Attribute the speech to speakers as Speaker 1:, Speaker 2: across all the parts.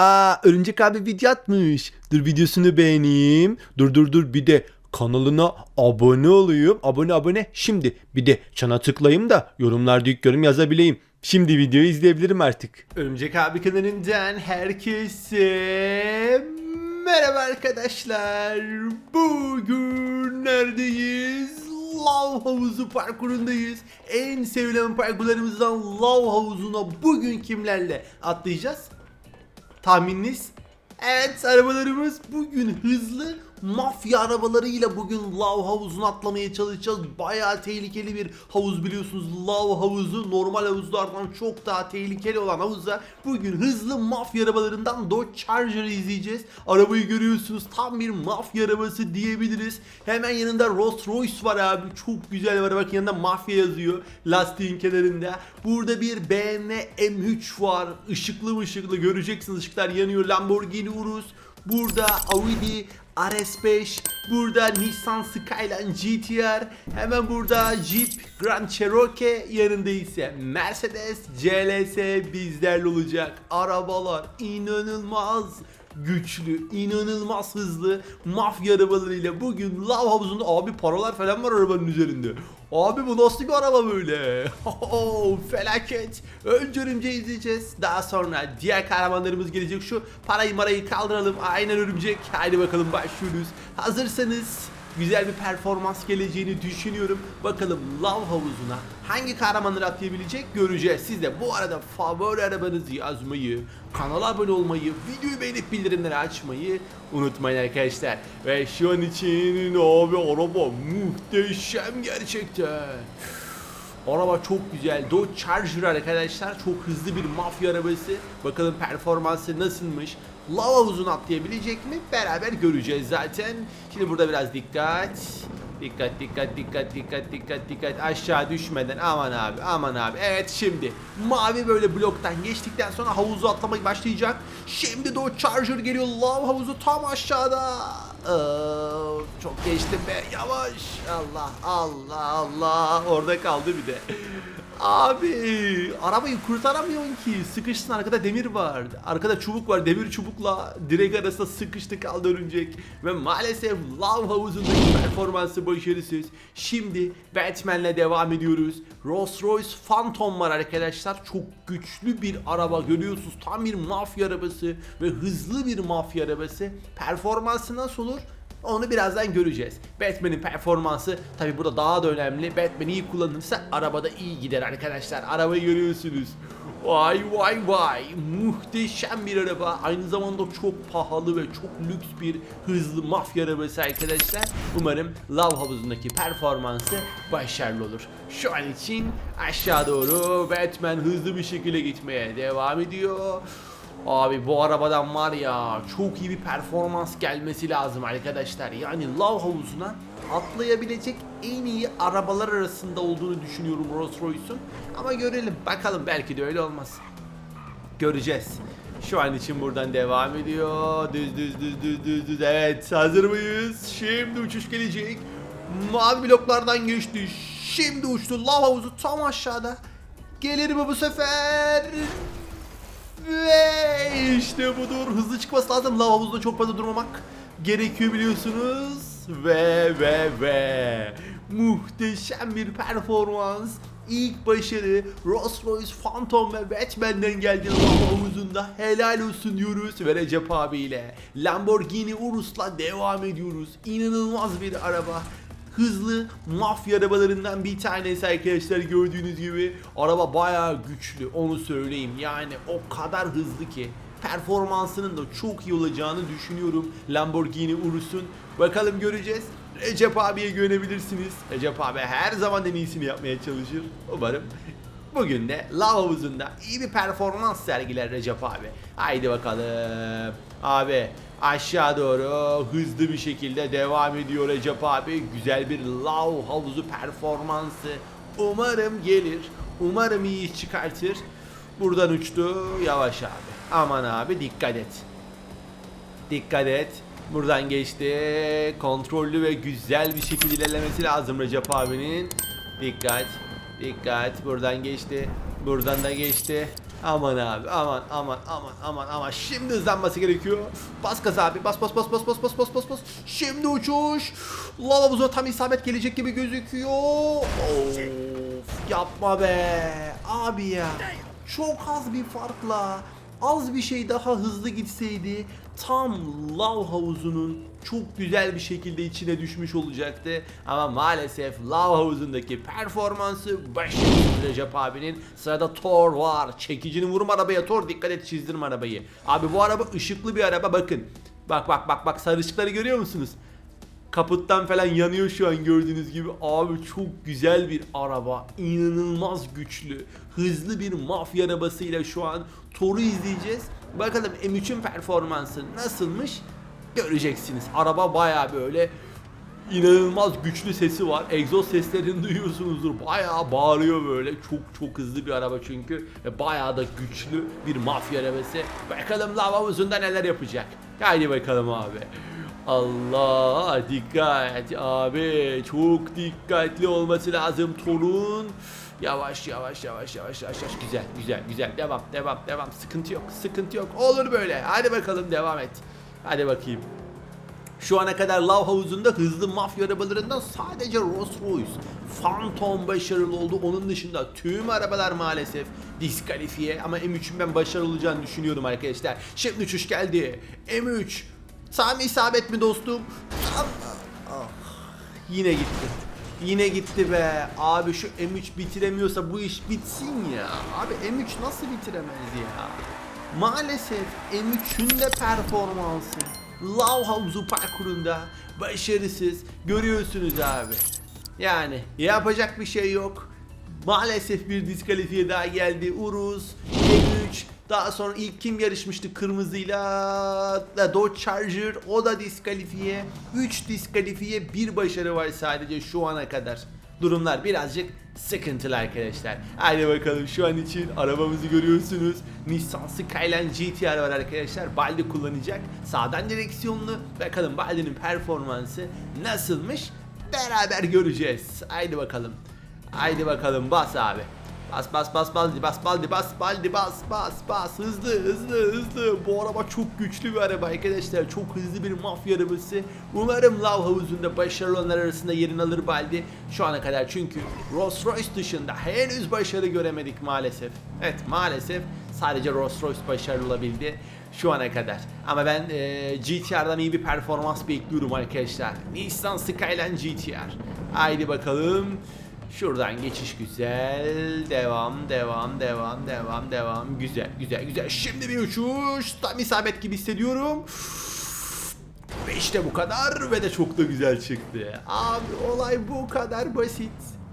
Speaker 1: Aa Örümcek abi video atmış. Dur videosunu beğeneyim. Dur dur dur bir de kanalına abone olayım. Abone abone. Şimdi bir de çana tıklayayım da yorumlarda ilk yorum yazabileyim. Şimdi videoyu izleyebilirim artık. Örümcek abi kanalından herkese merhaba arkadaşlar. Bugün neredeyiz? Lav havuzu parkurundayız. En sevilen parkurlarımızdan lav havuzuna bugün kimlerle atlayacağız? Tahmininiz? Evet arabalarımız bugün hızlı mafya arabalarıyla bugün lav havuzuna atlamaya çalışacağız. Bayağı tehlikeli bir havuz biliyorsunuz. Lav havuzu normal havuzlardan çok daha tehlikeli olan havuza bugün hızlı mafya arabalarından Dodge Charger izleyeceğiz. Arabayı görüyorsunuz tam bir mafya arabası diyebiliriz. Hemen yanında Rolls Royce var abi. Çok güzel var. Bakın yanında mafya yazıyor lastiğin kenarında. Burada bir BMW M3 var. Işıklı ışıklı göreceksiniz ışıklar yanıyor. Lamborghini Urus. Burada Audi RS5, burada Nissan Skyline GTR, hemen burada Jeep Grand Cherokee, yanında ise Mercedes CLS bizlerle olacak. Arabalar inanılmaz güçlü, inanılmaz hızlı mafya arabalarıyla bugün lav havuzunda abi paralar falan var arabanın üzerinde. Abi bu nasıl bir araba böyle? Felaket. Önce izleyeceğiz. Daha sonra diğer kahramanlarımız gelecek. Şu parayı marayı kaldıralım. Aynen örümcek. Haydi bakalım başlıyoruz. Hazırsanız güzel bir performans geleceğini düşünüyorum. Bakalım lav havuzuna hangi kahramanları atlayabilecek göreceğiz. Siz de bu arada favori arabanızı yazmayı, kanala abone olmayı, videoyu beğenip bildirimleri açmayı unutmayın arkadaşlar. Ve şu an için abi araba muhteşem gerçekten. Araba çok güzel. Dodge Charger arkadaşlar. Çok hızlı bir mafya arabası. Bakalım performansı nasılmış. Lava havuzunu atlayabilecek mi? Beraber göreceğiz zaten. Şimdi burada biraz dikkat. Dikkat dikkat dikkat dikkat dikkat dikkat aşağı düşmeden aman abi aman abi evet şimdi mavi böyle bloktan geçtikten sonra havuzu atlamaya başlayacak şimdi de o charger geliyor lav havuzu tam aşağıda Ee, çok geçtim be. Yavaş. Allah Allah Allah. Orada kaldı bir de Abi arabayı kurtaramıyorsun ki. Sıkışsın arkada demir var. Arkada çubuk var demir çubukla direk arasında sıkıştı kaldı örümcek. Ve maalesef lav havuzundaki performansı başarısız. Şimdi Batman'le devam ediyoruz. Rolls Royce Phantom var arkadaşlar. Çok güçlü bir araba görüyorsunuz. Tam bir mafya arabası ve hızlı bir mafya arabası. Performansı nasıl olur onu birazdan göreceğiz. Batman'in performansı tabi burada daha da önemli. Batman iyi kullanırsa arabada iyi gider arkadaşlar. Arabayı görüyorsunuz. Vay vay vay. Muhteşem bir araba. Aynı zamanda çok pahalı ve çok lüks bir hızlı mafya arabası arkadaşlar. Umarım lav havuzundaki performansı başarılı olur. Şu an için aşağı doğru Batman hızlı bir şekilde gitmeye devam ediyor. Abi bu arabadan var ya çok iyi bir performans gelmesi lazım arkadaşlar. Yani lav havuzuna atlayabilecek en iyi arabalar arasında olduğunu düşünüyorum Rolls Royce'un. Ama görelim bakalım belki de öyle olmaz. Göreceğiz. Şu an için buradan devam ediyor. Düz düz düz düz düz düz. Evet hazır mıyız? Şimdi uçuş gelecek. Mavi bloklardan geçti. Şimdi uçtu. Lav havuzu tam aşağıda. Gelir mi bu sefer? Ve işte budur. Hızlı çıkması lazım. Havuzunda çok fazla durmamak gerekiyor biliyorsunuz. Ve ve ve muhteşem bir performans. İlk başarı Rolls Royce Phantom ve Batman'den geldi havuzunda. Helal olsun diyoruz ve Recep abiyle Lamborghini Urus'la devam ediyoruz. İnanılmaz bir araba hızlı mafya arabalarından bir tanesi arkadaşlar gördüğünüz gibi. Araba bayağı güçlü onu söyleyeyim. Yani o kadar hızlı ki performansının da çok iyi olacağını düşünüyorum. Lamborghini Urus'un. Bakalım göreceğiz. Recep abiye güvenebilirsiniz. Recep abi her zaman en iyisini yapmaya çalışır. Umarım Bugün de lav havuzunda iyi bir performans sergiler Recep abi. Haydi bakalım. Abi aşağı doğru hızlı bir şekilde devam ediyor Recep abi. Güzel bir lav havuzu performansı. Umarım gelir. Umarım iyi iş çıkartır. Buradan uçtu. Yavaş abi. Aman abi dikkat et. Dikkat et. Buradan geçti. Kontrollü ve güzel bir şekilde ilerlemesi lazım Recep abinin. Dikkat. Dikkat. Buradan geçti. Buradan da geçti. Aman abi aman aman aman aman aman şimdi hızlanması gerekiyor. Bas gaz abi bas bas bas bas bas bas bas bas bas. Şimdi uçuş. Lava buza tam isabet gelecek gibi gözüküyor. Of yapma be abi ya. Çok az bir farkla az bir şey daha hızlı gitseydi tam lav havuzunun çok güzel bir şekilde içine düşmüş olacaktı. Ama maalesef lav havuzundaki performansı başarısız Recep abinin. Sırada Thor var. Çekicini vurma arabaya Thor dikkat et çizdirme arabayı. Abi bu araba ışıklı bir araba bakın. Bak bak bak bak sarışıkları görüyor musunuz? Kaputtan falan yanıyor şu an gördüğünüz gibi. Abi çok güzel bir araba. inanılmaz güçlü. Hızlı bir mafya arabasıyla şu an Thor'u izleyeceğiz. Bakalım M3'ün performansı nasılmış göreceksiniz. Araba baya böyle inanılmaz güçlü sesi var. Egzoz seslerini duyuyorsunuzdur. Bayağı bağırıyor böyle. Çok çok hızlı bir araba çünkü. Ve bayağı da güçlü bir mafya arabası. Bakalım lava havuzunda neler yapacak. Haydi bakalım abi. Allah dikkat abi çok dikkatli olması lazım torun. Yavaş yavaş yavaş yavaş yavaş yavaş güzel güzel güzel devam devam devam sıkıntı yok sıkıntı yok olur böyle hadi bakalım devam et hadi bakayım şu ana kadar lav havuzunda hızlı mafya arabalarından sadece Rolls Royce, Phantom başarılı oldu. Onun dışında tüm arabalar maalesef diskalifiye ama M3'ün ben başarılı olacağını düşünüyorum arkadaşlar. Şimdi uçuş geldi. M3 Sami isabet mi dostum? Tam- Ah, Yine gitti. Yine gitti be. Abi şu M3 bitiremiyorsa bu iş bitsin ya. Abi M3 nasıl bitiremez ya? Maalesef M3'ün de performansı Lav havuzu parkurunda başarısız. Görüyorsunuz abi. Yani yapacak bir şey yok. Maalesef bir diskalifiye daha geldi. Uruz, M3, daha sonra ilk kim yarışmıştı kırmızıyla? Dodge Charger, o da diskalifiye. 3 diskalifiye, bir başarı var sadece şu ana kadar. Durumlar birazcık sıkıntılı arkadaşlar. Hadi bakalım şu an için arabamızı görüyorsunuz. Nissan Skyline GTR var arkadaşlar. Baldi kullanacak. Sağdan direksiyonlu. Bakalım Baldi'nin performansı nasılmış? Beraber göreceğiz. Haydi bakalım. Haydi bakalım bas abi. Bas bas bas baldi bas baldi bas baldi bas bas bas hızlı hızlı hızlı bu araba çok güçlü bir araba arkadaşlar çok hızlı bir mafya arabası umarım lav havuzunda başarılı olanlar arasında yerini alır baldi şu ana kadar çünkü Rolls Royce dışında henüz başarı göremedik maalesef evet maalesef sadece Rolls Royce başarılı olabildi şu ana kadar. Ama ben e, GTR'dan iyi bir performans bekliyorum arkadaşlar. Nissan Skyline GTR. Haydi bakalım. Şuradan geçiş güzel. Devam, devam, devam, devam, devam. Güzel, güzel, güzel. Şimdi bir uçuş. Tam isabet gibi hissediyorum. Ve işte bu kadar ve de çok da güzel çıktı. Abi olay bu kadar basit.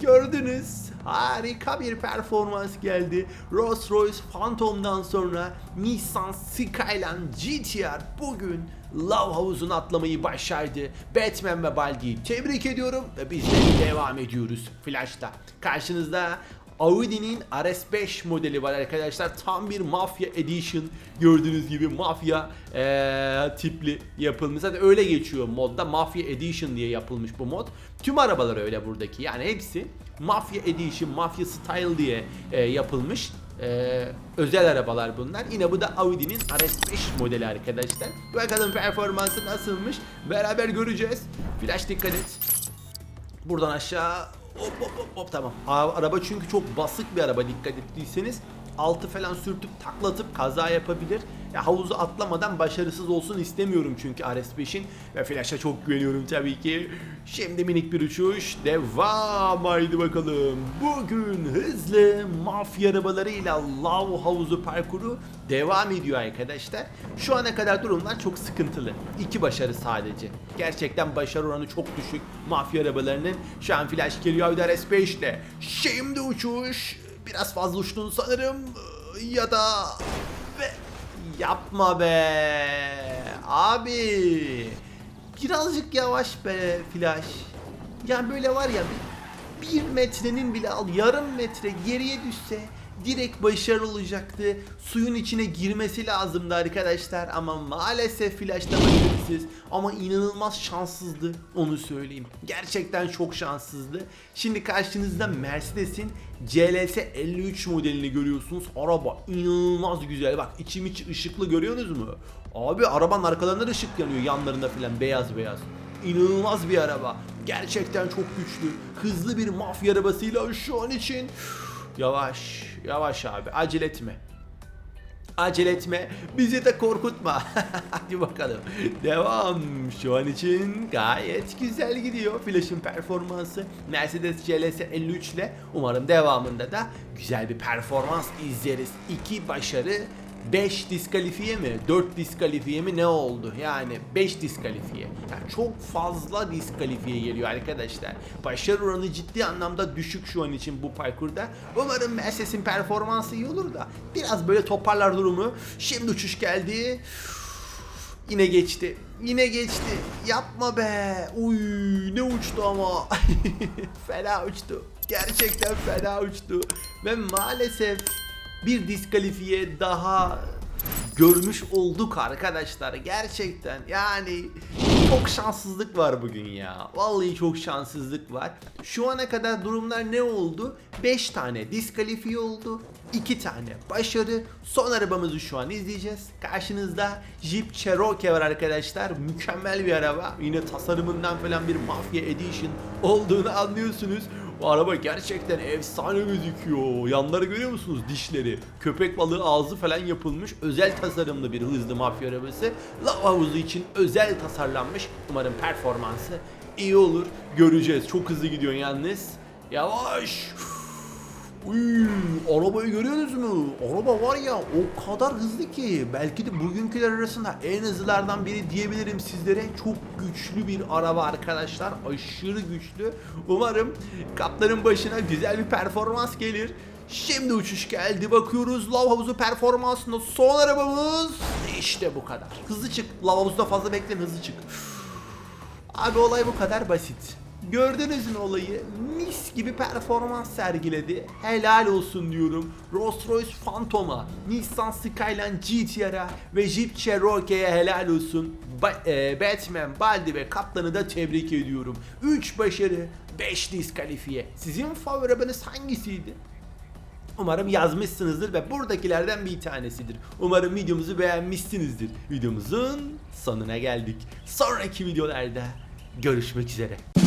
Speaker 1: Gördünüz. Harika bir performans geldi. Rolls Royce Phantom'dan sonra Nissan Skyline GTR bugün Lav havuzuna atlamayı başardı. Batman ve Baldi'yi tebrik ediyorum ve biz de devam ediyoruz Flash'ta. Karşınızda Audi'nin RS5 modeli var arkadaşlar. Tam bir Mafya Edition. Gördüğünüz gibi Mafya eee, tipli yapılmış. Zaten öyle geçiyor modda. Mafya Edition diye yapılmış bu mod. Tüm arabalar öyle buradaki. Yani hepsi Mafya Edition, Mafya Style diye eee, yapılmış. Eee, özel arabalar bunlar. Yine bu da Audi'nin RS5 modeli arkadaşlar. Bakalım performansı nasılmış. Beraber göreceğiz. Flash dikkat et. Buradan aşağı hop hop hop hop tamam. Araba çünkü çok basık bir araba dikkat ettiyseniz. Altı falan sürtüp taklatıp kaza yapabilir. Ya havuzu atlamadan başarısız olsun istemiyorum çünkü RS5'in ve Flash'a çok güveniyorum tabii ki. Şimdi minik bir uçuş devam haydi bakalım. Bugün hızlı mafya arabalarıyla lav havuzu parkuru devam ediyor arkadaşlar. Şu ana kadar durumlar çok sıkıntılı. İki başarı sadece. Gerçekten başarı oranı çok düşük mafya arabalarının. Şu an Flash geliyor Audi RS5 ile. Şimdi uçuş. Biraz fazla uçtun sanırım. Ya da... Ve... Yapma be. Abi. Birazcık yavaş be Flash. Yani böyle var ya bir, bir metrenin bile al yarım metre geriye düşse direkt başarılı olacaktı. Suyun içine girmesi lazımdı arkadaşlar ama maalesef flashlama yetersiz ama inanılmaz şanssızdı onu söyleyeyim. Gerçekten çok şanssızdı. Şimdi karşınızda Mercedes'in CLS 53 modelini görüyorsunuz. Araba inanılmaz güzel. Bak içim içi ışıklı görüyorsunuz mu? Abi arabanın arkalarında da ışık yanıyor yanlarında filan beyaz beyaz. İnanılmaz bir araba. Gerçekten çok güçlü. Hızlı bir mafya arabasıyla şu an için Yavaş, yavaş abi. Acele etme. Acele etme. Bizi de korkutma. Hadi bakalım. Devam. Şu an için gayet güzel gidiyor. Flash'ın performansı. Mercedes CLS 53 ile umarım devamında da güzel bir performans izleriz. İki başarı 5 diskalifiye mi? 4 diskalifiye mi ne oldu? Yani 5 diskalifiye. Yani çok fazla diskalifiye geliyor arkadaşlar. Başarı oranı ciddi anlamda düşük şu an için bu parkurda. Umarım Mercedes'in performansı iyi olur da biraz böyle toparlar durumu. Şimdi uçuş geldi. Yine geçti. Yine geçti. Yapma be. Uy ne uçtu ama. fena uçtu. Gerçekten fena uçtu. Ve maalesef bir diskalifiye daha görmüş olduk arkadaşlar. Gerçekten yani çok şanssızlık var bugün ya. Vallahi çok şanssızlık var. Şu ana kadar durumlar ne oldu? 5 tane diskalifiye oldu. 2 tane başarı. Son arabamızı şu an izleyeceğiz. Karşınızda Jeep Cherokee var arkadaşlar. Mükemmel bir araba. Yine tasarımından falan bir Mafia Edition olduğunu anlıyorsunuz. Bu araba gerçekten efsane gözüküyor. Yanları görüyor musunuz dişleri? Köpek balığı ağzı falan yapılmış. Özel tasarımlı bir hızlı mafya arabası. Lav havuzu için özel tasarlanmış. Umarım performansı iyi olur. Göreceğiz. Çok hızlı gidiyor yalnız. Yavaş. Uy, arabayı görüyorsunuz mu? Araba var ya o kadar hızlı ki belki de bugünküler arasında en hızlılardan biri diyebilirim sizlere. Çok güçlü bir araba arkadaşlar. Aşırı güçlü. Umarım kaptanın başına güzel bir performans gelir. Şimdi uçuş geldi bakıyoruz lav havuzu performansında son arabamız işte bu kadar. Hızlı çık lav havuzda fazla bekleme hızlı çık. Abi olay bu kadar basit. Gördünüz mü olayı? Mis gibi performans sergiledi. Helal olsun diyorum. Rolls Royce Phantom'a, Nissan Skyline GTR'a ve Jeep Cherokee'ye helal olsun. Ba- e, Batman, Baldi ve Kaptan'ı da tebrik ediyorum. 3 başarı, 5 diskalifiye. Sizin favori arabanız hangisiydi? Umarım yazmışsınızdır ve buradakilerden bir tanesidir. Umarım videomuzu beğenmişsinizdir. Videomuzun sonuna geldik. Sonraki videolarda görüşmek üzere.